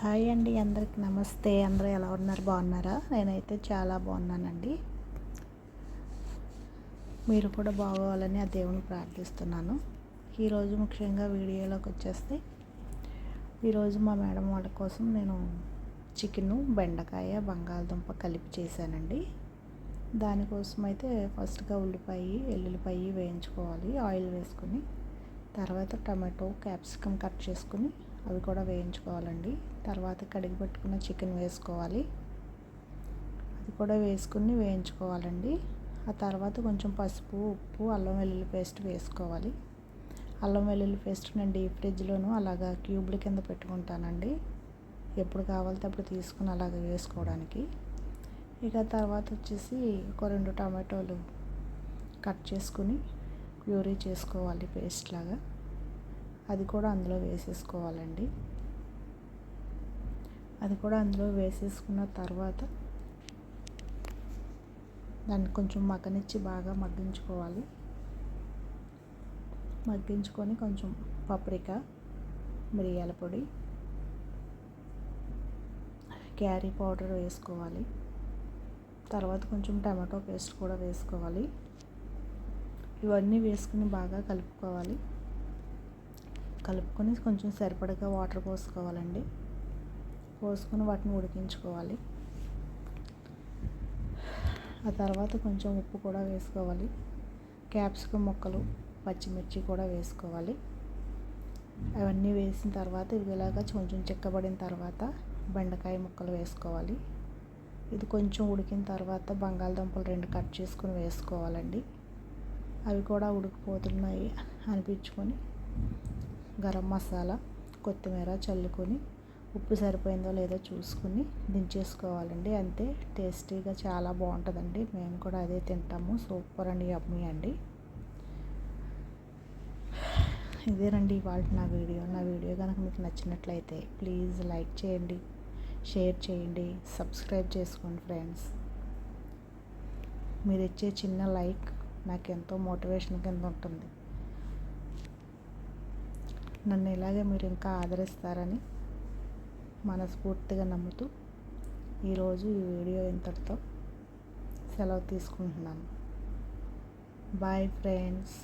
Hi అండి అందరికి నమస్తే. అందరూ ఎలా ఉన్నారు? బాగున్నారా? నేనైతే చాలా బాగున్నానండి. మీరు కూడా బాగోవాలని ఆ దేవుని ప్రార్థిస్తున్నాను. ఈరోజు ముఖ్యంగా వీడియోలోకి వచ్చేస్తే ఈరోజు మా మేడం వాళ్ళ కోసం నేను చికెను బెండకాయ బంగాళదుంప కలిపి చేశానండి. దానికోసం అయితే ఫస్ట్గా ఉల్లిపాయ ఎల్లుల్లిపాయ వేయించుకోవాలి ఆయిల్ వేసుకొని తర్వాత టమాటో క్యాప్సికమ్ కట్ చేసుకుని అవి కూడా వేయించుకోవాలండి. తర్వాత కడిగి పెట్టుకున్న చికెన్ వేసుకోవాలి. అది కూడా వేసుకుని వేయించుకోవాలండి. ఆ తర్వాత కొంచెం పసుపు ఉప్పు అల్లం వెల్లుల్లి పేస్ట్ వేసుకోవాలి. అల్లం వెల్లుల్లి పేస్ట్ నేను డీప్ ఫ్రిడ్జ్లోనూ అలాగా క్యూబ్ల కింద పెట్టుకుంటానండి. ఎప్పుడు కావాలితే అప్పుడు తీసుకుని అలాగ వేసుకోవడానికి. ఇక తర్వాత వచ్చేసి ఒక రెండు టమాటోలు కట్ చేసుకుని ప్యూరీ చేసుకోవాలి పేస్ట్ లాగా. అది కూడా అందులో వేసేసుకోవాలండి. అది కూడా అందులో వేసేసుకున్న తర్వాత దాన్ని కొంచెం మగ్గనిచ్చి బాగా మగ్గించుకోవాలి. మగ్గించుకొని కొంచెం పప్రికా మిరియాల పొడి క్యారీ పౌడర్ వేసుకోవాలి. తర్వాత కొంచెం టమాటో పేస్ట్ కూడా వేసుకోవాలి. ఇవన్నీ వేసుకుని బాగా కలుపుకోవాలి. కలుపుకొని కొంచెం సరిపడగా వాటర్ పోసుకోవాలండి. పోసుకొని వాటిని ఉడికించుకోవాలి. ఆ తర్వాత కొంచెం ఉప్పు కూడా వేసుకోవాలి. క్యాప్సికమ్ ముక్కలు పచ్చిమిర్చి కూడా వేసుకోవాలి. అవన్నీ వేసిన తర్వాత ఇవి ఇలాగా కొంచెం చిక్కబడిన తర్వాత బెండకాయ ముక్కలు వేసుకోవాలి. ఇది కొంచెం ఉడికిన తర్వాత బంగాళదుంపలు రెండు కట్ చేసుకొని వేసుకోవాలండి. అవి కూడా ఉడికిపోతున్నాయి అనిపించుకొని. గరం మసాలా కొత్తిమీర చల్లుకొని ఉప్పు సరిపోయిందో లేదో చూసుకుని దించేసుకోవాలండి. అంతే టేస్టీగా చాలా బాగుంటుందండి. మేము కూడా అదే తింటాము. సూపర్ అండి అమ్మి అండి. ఇదేనండి ఇవాళ నా వీడియో. నా వీడియో కనుక మీకు నచ్చినట్లయితే ప్లీజ్ లైక్ చేయండి షేర్ చేయండి సబ్స్క్రైబ్ చేసుకోండి ఫ్రెండ్స్. మీరు ఇచ్చే చిన్న లైక్ నాకు ఎంతో మోటివేషన్ కింద ఉంటుంది. నన్ను ఇలాగే మీరు ఇంకా ఆదరిస్తారని మనస్ఫూర్తిగా నమ్ముతూ ఈరోజు ఈ వీడియో ఇంతటితో సెలవు తీసుకుంటున్నాను. Bye friends